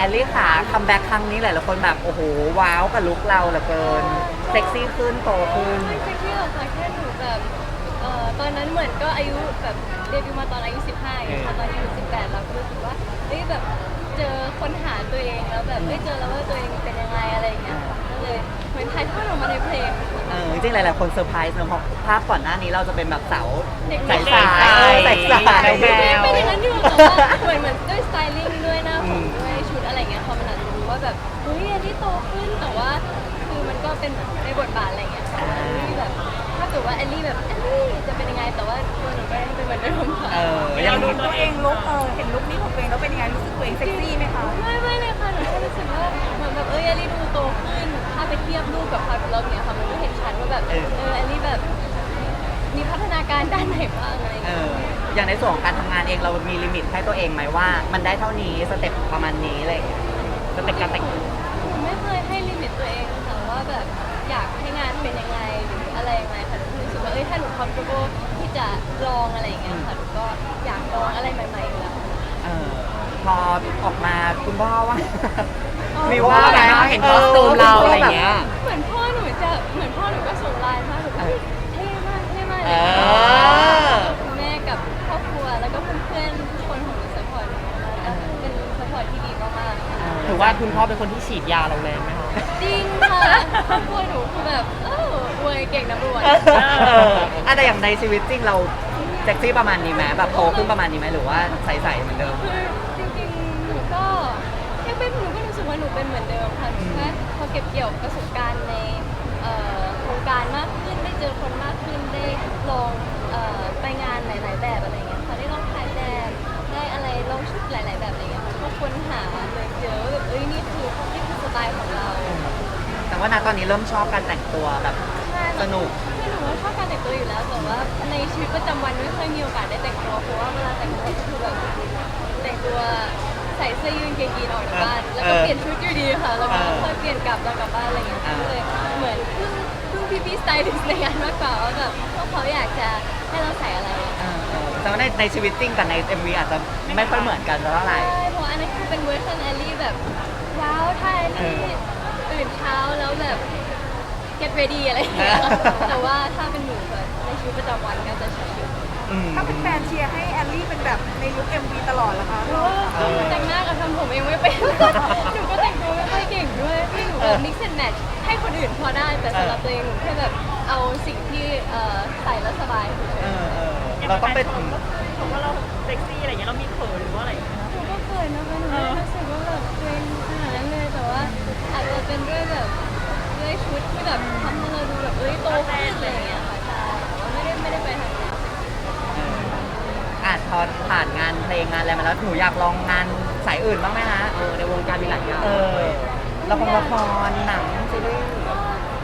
แอลลี่ค่ะคัมแบ็กครั้งนี้หลายๆคนแบบโอ้โหว้าวกับลุคเราเหลือเกิน เซ็กซี่ขึ้นโตขึ้น ไม่ใช่ที่เราค่ะแค่หนูแบบเอ่อตอนนั้นเหมือนก็อายุแบบเดบิวต์มาตอนอายุ 15อย่างเงี้ยค่ะตอนอายุ18เราก็รู้สึกว่าเอ้ยแบบเจอค้นหาตัวเองแล้วแบบเอ้ยเจอแล้วว่าตัวเองเป็นยังไงอะไรอย่างเงี้ยค่ะก็เลยเหมือนถ่ายทอดออกมาในเพลง เออจริงๆหลายๆคนเซอร์ไพรส์เนอะเพราะภาพก่อนหน้านี้เราจะเป็นแบบสาวเด็กใสๆใสเออใสใสแบไม่วเป็นอย่างนั้นอยู่แต่ว่าเหมือนเหมือนด้วย เป็นในบทบาทอะไรเงี้ยค่ะเฮ้ยแบบถ้าเกิดว่าแอลลี่แบบแอลลี่จะเป็นยังไงแต่ว่าตัวหนูก็ยังเป็นเหมือนเดิมค่ะเออยัยังงดูตัวเองลุกเออเห็นลุกนี้ของตัวเองแล้วเป็นยังไงรู้สึกตัวเองเซ็กซี่ไหมคะไม่ไม่เลยค่ะหนูแค่รู้สึกว่าเหมือนแบบเออแอลลี่ดูโตขึ้น ถ้าไปเทียบรูปกับพาร์ทเลิฟเนี่ยค่ะมันก็เห็นชัดว่าแบบเออแอลลี่แบบ มีพัฒนาการด้านไหนบ้างอะไรเอเงี้ย ออย่างในส่วนของการทำงานเองเรามีลิมิตให้ตัวเองไหมว่า มันได้เท่านี้สเต็ปประมาณนี้อะไรอย่างเงี้ยสเต็ปการแต่งหนูไม่เคยให้ลิมิตตัวเองค่ะ ว่าแบบอยากให้งานเป็นยังไงหรืออะไรยังไงค่ะหนูรู้สึกว่าเอ้ยถ้าหนู comfortable ที่จะลองอะไรอย่างเงี้ยค่ะหนูก็อยากลองอะไรใหม่ๆอยู่แล้ว เออพอออกมาคุณพ่อว่าอ๋อมีว่าไหมเห็นคอสตูมเราอะไรอย่างเงี้ย เหมือนพ่อหนูจะเหมือนพ่อหนูก็ส่งไลน์มาหนูก็เท่มากเท่มากเอเลยอคุ ว่าคุณพ่อเป็นคนที่ฉีดยาเราแรงไหมคะ จริงค่ะครอบครัวหนูคือแบบเออรวยเก่งนะรวยเอออะแต่อย่างในชีวิตจริงเราเซ็กซี่ประมาณนี้ไหมแบบโตขึ้นประมาณนี้ไหมหรือว่าใสๆเหมือนเดิม คือจริงๆ หนูก็ยังเป็นหนูก็รู้สึกว่าหนูเป็นเหมือนเดิมค่ะหนูแค่พอเก็บเกี่ยวประสบการณ์ในเอ่อวงการมากขึ้นได้เจอคนมากขึ้นได้ลอง ว่าณตอนนี้เริ่มชอบการแต่งตัวแบบใช่สนุกคือหนูว่าชอบการแต่งตัวอยู่แล้วแต่ว่าในชีวิตประจำวันไม่เคยมีโอกาสได้แต่งตัวเพราะว่าเวลาแต่งตัวก็คือแบบแต่งตัวใส่เสื้อยืดกางเกงยีนออกจากบ้านแล้วก็เปลี่ยนชุดอยู่ดีค่ะแล้วก็ค่อยเปลี่ยนกลับแล้วกลับบ้านอะไรอย่างเงี้ยก็เลยเหมือนเพิ่งเพิ่งพี่พี่สไตลิสต์ในงานมากกว่าว่าแบบพวกเขาอยากจะให้เราใส่อะไรอะเออเออแต่ว่าในในชีวิตจริงกับใน MV อาจจะไม่ค่อยเหมือนกันเท่าไหร่ ใช่เพราะอันนั้นคือเป็นเวอร์ชันแอลลี่แบบว้าวถ้าแอลลี่ ตื่นเช้าแล้วแบบ get ready อะไรอย่างเงี้ยแต่ว่าถ้าเป็นหนูแบบในชีวิตประจำวันก็จะใช้ชุดอืม ถ้าเป็นแฟนเชียร์ให้แอลลี่เป็นแบบในยุค MV ตลอดเหรอคะเพราะว่าแต่งหน้ากับทำผมเองไม่เป็นหนูก็แต่งตัวไม่ค่อยเก่งด้วยพี่หนูแบบ mix and match ให้คนอื่นพอได้แต่สำหรับตัวเองหนูแค่แบบเอาสิ่งที่เอ่อใส่แล้วสบายเฉยเออเออเราต้องเป็นผมว่าเราเซ็กซี่อะไรอย่างเงี้ยเรามีเขินหรือว่าอะไรอย่างเงี้ยๆหนูก็เขินนะคะหนูไม่รู้สึกว่าแบบตัวเองขนาด อาจจะเป็นด้วยแบบด้วยชุดที่แบบทำให้เราดูแบบเอ้ยโตขึ้นอะไรอย่างเงี้ยค่ะใช่แต่ว่าไม่ได้ไม่ได้ไปทางนั้นอะพอผ่านงานเพลงงานอะไรมาแล้วหนูอยากลองงานสายอื่นบ้างไหมฮะเออในวงการมีหลายอย่างเออละครละครหนังซีรีส์ก็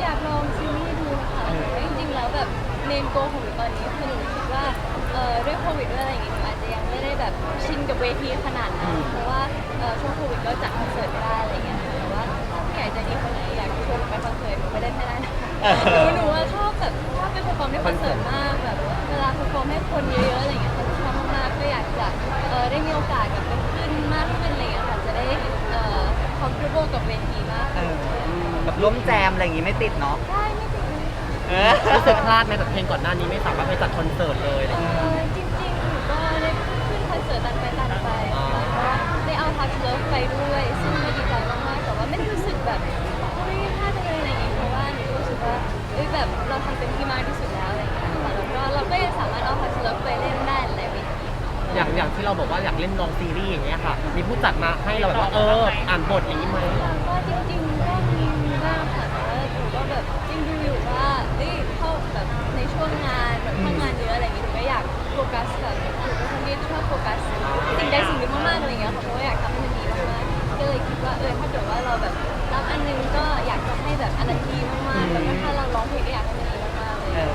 อยากลองซีรีส์ดูค่ะแต่ว่าจริงๆแล้วแบบเมนโกของหนูตอนนี้คือหนูคิดว่าเอ่อด้วยโควิดด้วยอะไรอย่างเงี้ยหนูอาจจะยังไม่ได้แบบชินกับเวทีขนาดนั้นเพราะว่าเอ่อช่วงโควิดก็จัดคอนเสิร์ตไม่ได้อะไรเงี้ยค่ะแต่ว่าถ้าผู้ใหญ่ ใจดีคนไหนอยากชวนหนูไปคอนเสิร์ตหนูไปเล่นให้ได้นะคะหนูหนูว่าชอบแบบชอบไปเพอร์ฟอร์มที่คอนเสิร์ตมากแบบเวลาเพอร์ฟอร์มให้คนเยอะๆอะไรเงี้ยค่ะชอบมากๆก็อยากจะเอ่อได้มีโอกาสกับขึ้นมากขึ้นอะไรเงี้ยค่ะจะได้เอ่อ comfortable กับเวทีมากเอขึ้นอแบบร่วมแจมอะไรอย่างงี้ไม่ติดเนาะได้ไม่ติดเลย เออรู้สึกพลาดไหมแบบเพลงก่อนหน้านี้ไม่สามารถไปจัดคอนเสิร์ตเลยอะไรเออย่างเงี้ย อจริงๆหนูก็ได้ขึ้นคอนเสิร์ตตันไปตันไปแล้วก็ได้เอาทัชเลิฟไปด้วย ซึ่งก็ดี ไม่ได้รู้สึกแบบเฮ้ยพลาดเลยอะไรอย่างเงี้ยเพราะว่าหนูรู้สึกว่าเอ้ยแบบเราทำเต็มที่มากที่สุดแล้วอะไรอย่างเงี้ยค่ะแล้วก็เราก็ยังสามารถเอาทัชเลิฟไปเล่นได้หลายเวทีอย่างอย่างที่เราบอกว่าอยากเล่นลองซีรีส์อย่างเงี้ยค่ะ มีผู้จัดมาให้เราแบบว่าเอออ่านบทอย่างนี้ไหมก็จริงๆก็มีบ้างค่ะแต่ว่าหนูก็แบบจริงดูอยู่ว่าเอ้ยเข้า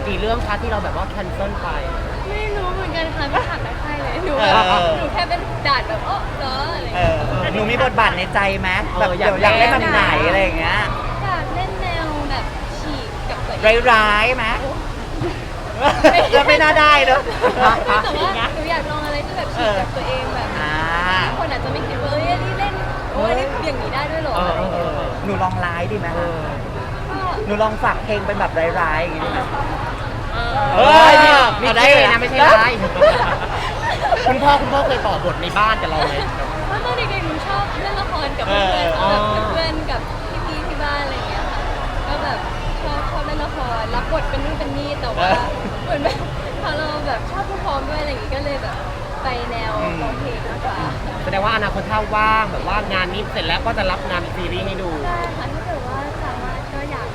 กๆเลยเออกี่เรื่องคะที่เราแบบว่าแคนเซิลไป ไม่รู้เหมือนกันค่ะไม่ถามนักใครเลยหนูแบบเออ หนูแค่เป็นดาดแบบอ๋อเหรออะไรอย่างเอเงี้ยอหนูมีบทบาทในใจไหมเออแบบอเดี๋ยากยวอยากเล่นเล่แบบนไหนอะไรอย่างเงี้ยอยากเล่นแนวแบบฉีกกับตัวเองร้ายๆไหมจะไม่น่าได้เนอะ แต่ว่าหนูอยากลองอะไรที่แบบฉีกกับตัวเองแบบอ่าคนอาจจะไม่คิดว่าเอ้ยนี่เล่นโอ้ยนี่อย่างนี้ได้ด้วยเหรอเออเออเออ หนูลองไลฟ์ดีไหมเอคะอก็ หนูลองฝากเพลงเป็นแบบร้ายๆอย่างนี้ดีไหมเอ้ยเนี่ยมีเอาได้เท่เลยนะนะไม่ใช่ร้ายคุณพ่อคุณพ่อเคยต่อบทในบ้านกับเราไหม เพราะตอนเด็กๆหนูชอบเล่นละครกับเอเพื่ออนอ๋อๆแบบเพื่อนๆกับพี่ๆที่บ้านอะไรอย่างเงี้ยค่ะก็แบบชอบชอบเล่นละครรับบทเป็นนู่นเป็นนี่แต่ว่าเหมือนแบบพอเราแบบชอบผู้พร้อมด้วยอะไรอย่างงี้ก็เลยแบบไปแนวร้องเพลงมากกว่าแสดงว่าอนาคตถ้าว่างแบบว่างานนี้เสร็จแล้วก็จะรับงานซีรีส์ให้ดู ใช่ค่ะถ้าเกิดว่าสามารถก็อยาก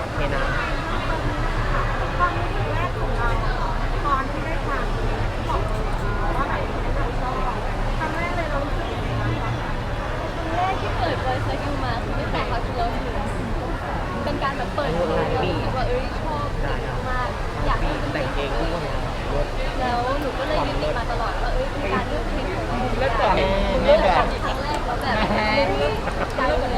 โอเคนะ ความรู้สึกแรกของเราตอนที่ได้ฟังบอกว่าแบบเราชอบครั้งแรกเลยเรารู้สึกยังไงบ้างคะ ครั้งแรกที่เปิดบอยสกิลมาคือไม่แต่เขาคือเราถือเป็น การแบบเปิดตัวเรารู้สึกว่าเอ้ยชอบมากอยากให้เป็นเพลแต่งงเองของด้วยตัวเองแล้วหนูก็เลยยึดติดมาตลอดว่าเอ้ยเป็นการเลือกเพลงของเราเลือกก่อนเลือกก่อนครั้งแรกแล้วแบบเฮ้ยใจเลย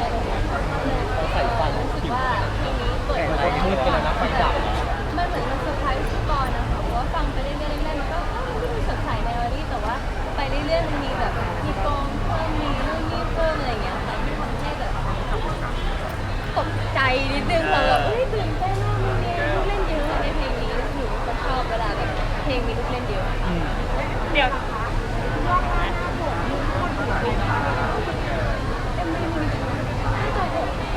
นิดนึงค่ะแบบเฮ้ยตื่นเต้นมากมันมีลูกเล่นเยอะในเพลงนี้หนูก็ชอบเวลาแบบเพลงมีลูกเล่นเยอะเดี๋ยว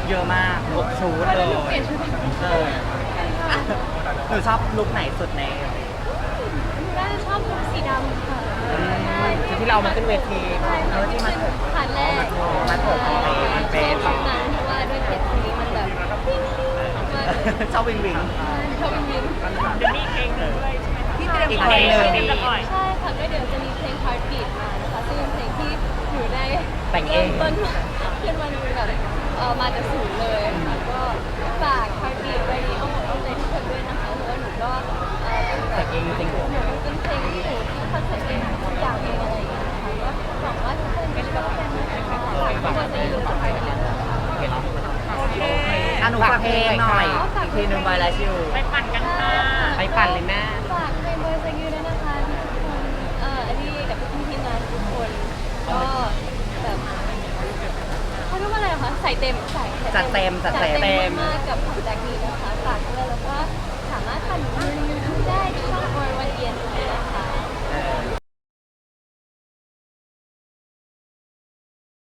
เยอะมากลุกชูดว่าเลจะยหนูเปลี่ยนชุดเออหนูชอบลุกไหนสุดในน่าจะชอบลุคสีดำค่ะใช่คือที่เรามาขึ้นเวทีใช่ค่ะที่ขึ้นผ่านแรกมัดผมมันเป็นชอบนั้น ชอบวิงวิงชอบวิงเดี๋ยวมีเพลงหนึ่งด้วยใช่ไหมคะที่เตรียมอีกเพลงหนึ่งที่เตรียมจะปล่อยใช่ค่ะก็เดี๋ยวจะมีเพลง Heartbeat มานะคะซึ่งเป็นเพลงที่หนูได้แต่งเองริ่มต้นขึ้นมาแบบเอ่อมาจากศูนย์เลย อะหนูฝากเพลงหน่อยอ๋อฝากอีกทีหนึ่งไวไลชิวไปปั่นกันค่ะไปปั่นเลยแม่ฝากเพลงบอยสกิลด้วยนะคะทุกคนเอ่ออันนี้กับพี่ทีมงานทุกคนก็แบบเขาเรียกว่าอะไรอะคะใส่เต็มใส่จัดเต็มจัดเต็มมากๆกับของแจ็คนี้นะคะฝากด้วยแล้วก็สามารถปั่นมือได้ที่ช่อง